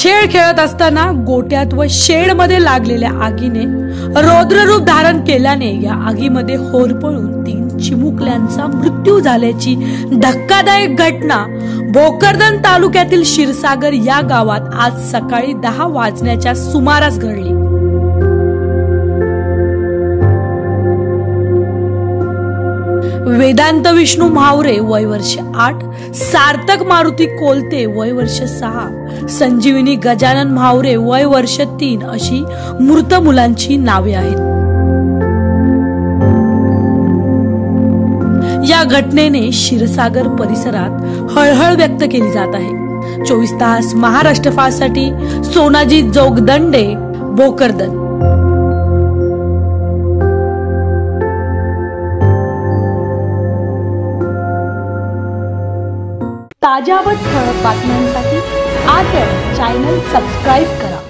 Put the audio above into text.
खेळ खेळत असताना गोट्यात व शेडमध्ये लागलेल्या आगीने रौद्ररूप धारण केल्याने या आगीमध्ये होरपळून तीन चिमुकल्यांचा मृत्यू झाल्याची धक्कादायक घटना भोकरदन तालुक्यातील क्षीरसागर या गावात आज सकाळी दहा वाजण्याच्या सुमारास घडली. वेदांत विष्णू म्हावरे वय वर्ष आठ. सार्थक मारुती कोलते वय वर्ष सहा. संजीवनी गजानन म्हावरे वय वर्ष तीन. अशी मृत मुलांची नावे आहेत. या घटनेने क्षीरसागर परिसरात हळहळ व्यक्त केली जात आहे. चोवीस तास महाराष्ट्र फासाठी सोनाजी जोगदंडे भोकरदन. ताज्या व ठळक बातम्यांसाठी आज चॅनल सबस्क्राईब करा.